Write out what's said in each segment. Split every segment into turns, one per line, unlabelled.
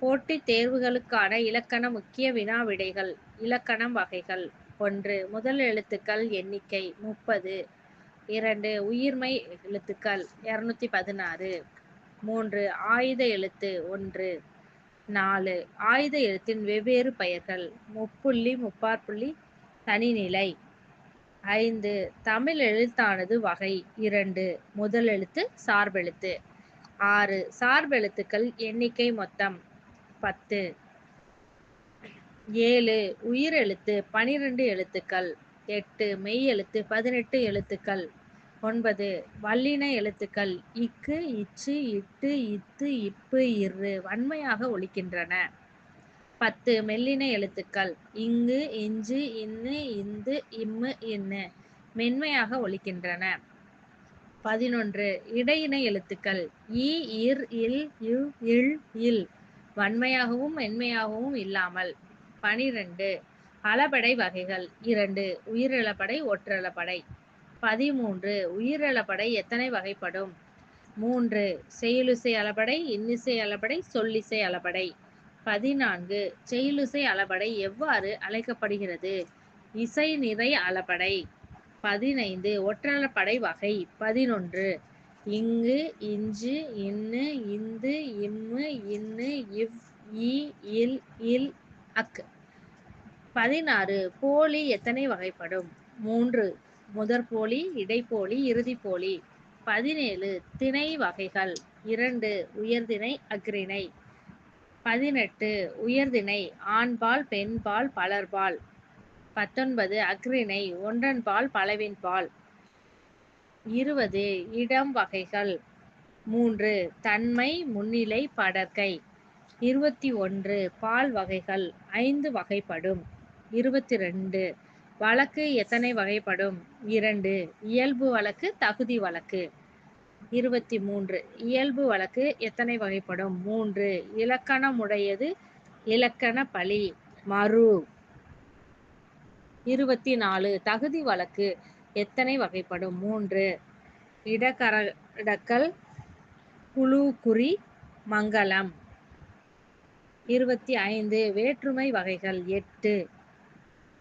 போட்டித் தேர்வுகளுக்கான இலக்கண முக்கிய வினா விடைகள் இலக்கணம் வகைகள். ஒன்று முதல் எழுத்துக்கள் எண்ணிக்கை முப்பது. இரண்டு உயிர்மை எழுத்துக்கள் இரநூத்தி பதினாறு மூன்று ஆயுத எழுத்து ஒன்று. நாலு ஆயுத எழுத்தின் வெவ்வேறு பெயர்கள் முப்புள்ளி முப்பாற்புள்ளி தனிநிலை. ஐந்து தமிழ் எழுத்தானது வகை. இரண்டு முதல் எழுத்து சார்பெழுத்து. ஆறு சார்பெழுத்துக்கள் எண்ணிக்கை மொத்தம். பத்து. ஏழு உயிரெழுத்து பனிரெண்டு எழுத்துக்கள். எட்டு மெய் எழுத்து பதினெட்டு எழுத்துக்கள். ஒன்பது வல்லின எழுத்துக்கள். இக்கு இச்சு இட்டு இத்து இப்பு இரு வன்மையாக ஒலிக்கின்றன. பத்து மெல்லின எழுத்துக்கள். இங்கு இஞ்சு இன்னு இந்து இம்மு இன்னு மென்மையாக ஒலிக்கின்றன. பதினொன்று இடையின எழுத்துக்கள். இ இர் இல் யு இல் இல். வன்மையாகவும் மென்மையாகவும் இல்லாமல். பனிரெண்டு. அளபடை வகைகள். இரண்டு. உயிரிழப்படை ஒற்றளப்படை. பதிமூன்று. உயிரிழப்படை எத்தனை வகைப்படும்? மூன்று. செயலுசை அளபடை இன்னிசை அளபடை சொல்லிசை அளபடை பதினான்கு. செயலுசை அளபடை எவ்வாறு அழைக்கப்படுகிறது? இசை நிறை அளபடை பதினைந்து. ஒற்றளப்படை வகை. பதினொன்று. இங்கு இஞ்சு இன்னு இந்து இம்மு இன்னு இவ் இ இல் இல் அக். பதினாறு போலி எத்தனை வகைப்படும்? மூன்று முதற் போலி இடைப்போலி இறுதிப்போலி பதினேழு திணை வகைகள். இரண்டு உயர்திணை அக்ரிணை பதினெட்டு உயர்திணை ஆண்பால் பெண்பால் பலர்பால். பத்தொன்பது அக்ரிணை ஒன்றன்பால் பலவின்பால். இருபது. இடம் வகைகள். மூன்று. தன்மை முன்னிலை படர்க்கை இருபத்தி ஒன்று. பால் வகைகள். ஐந்து வகைப்படும். இருபத்தி ரெண்டு. வழக்கு எத்தனை வகைப்படும்? இரண்டு. இயல்பு வழக்கு தகுதி வழக்கு. இருபத்தி மூன்று. இயல்பு வழக்கு எத்தனை வகைப்படும்? மூன்று. இலக்கணமுடையது இலக்கண பழி. மறு. இருபத்தி நாலு. தகுதி வழக்கு. எத்தனை வகைப்படும்? மூன்று. இடக்கரடக்கல் குழுக்குறி மங்களம். இருபத்தி ஐந்து. வேற்றுமை வகைகள் எட்டு.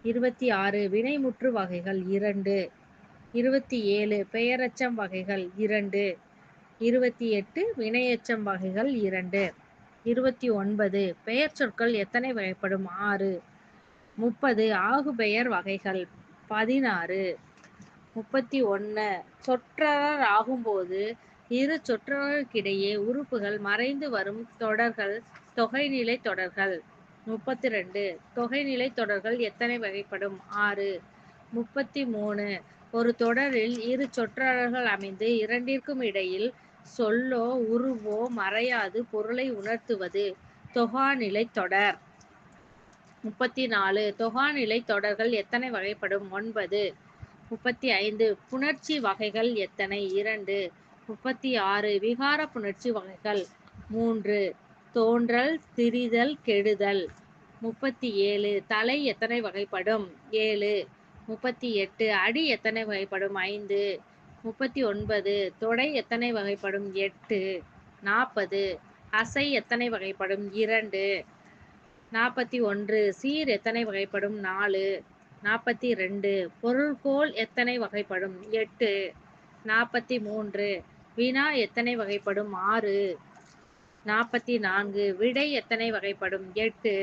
இருபத்தி ஆறு. வினைமுற்று வகைகள் இரண்டு. இருபத்தி ஏழு. பெயரச்சம் வகைகள் இரண்டு. இருபத்தி எட்டு. வினையச்சம் வகைகள் இரண்டு. இருபத்தி ஒன்பது. பெயர் சொற்கள் எத்தனை வகைப்படும்? ஆறு. முப்பது. ஆகுபெயர் வகைகள் பதினாறு. முப்பத்தி ஒன்று சொற்றொடர் ஆகும்போது இரு சொற்றொடருக்கிடையே உறுப்புகள் மறைந்து வரும் தொடர்கள் தொகைநிலை தொடர்கள். முப்பத்தி ரெண்டு. தொகைநிலை தொடர்கள் எத்தனை வகைப்படும்? ஆறு. முப்பத்தி மூணு. ஒரு தொடரில் இரு சொற்றொடர்கள் அமைந்து இரண்டிற்கும் இடையில் சொல்லோ உருவோ மறையாது பொருளை உணர்த்துவது தொகாநிலை தொடர். முப்பத்தி நாலு. தொகாநிலை தொடர்கள் எத்தனை வகைப்படும்? ஒன்பது. முப்பத்தி ஐந்து புணர்ச்சி வகைகள் எத்தனை? இரண்டு. முப்பத்தி ஆறு விகார புணர்ச்சி வகைகள். மூன்று. தோன்றல் திரிதல் கெடுதல். முப்பத்தி ஏழு தலை எத்தனை வகைப்படும்? ஏழு. முப்பத்தி எட்டு அடி எத்தனை வகைப்படும்? ஐந்து. முப்பத்தி ஒன்பது தொடை எத்தனை வகைப்படும்? எட்டு. நாற்பது அசை எத்தனை வகைப்படும்? இரண்டு. நாற்பத்தி ஒன்று சீர் எத்தனை வகைப்படும்? நாலு. நாற்பத்தி ரெண்டு. பொருள்கோள் எத்தனை வகைப்படும்? எட்டு. நாற்பத்தி மூன்று. வினா எத்தனை வகைப்படும்? ஆறு. நாற்பத்தி நான்கு. விடை எத்தனை வகைப்படும்? எட்டு.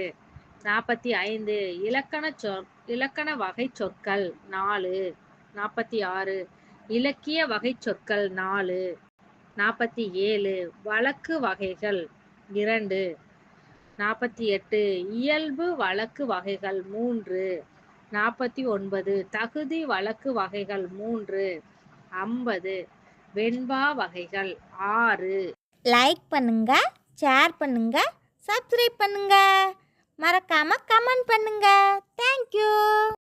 நாற்பத்தி ஐந்து. இலக்கண சொ இலக்கண வகை சொற்கள் நாலு. நாற்பத்தி ஆறு. இலக்கிய வகை சொற்கள் நாலு. நாற்பத்தி ஏழு. வழக்கு வகைகள் இரண்டு. நாற்பத்தி எட்டு. இயல்பு வழக்கு வகைகள் மூன்று. நாற்பத்தி ஒன்பது. தகுதி வழக்கு வகைகள் மூன்று. ஐம்பது. வெண்பா வகைகள் ஆறு.
லைக் பண்ணுங்க ஷேர் பண்ணுங்க சப்ஸ்கிரைப் பண்ணுங்க. மறக்காம கமெண்ட் பண்ணுங்க. தேங்க்யூ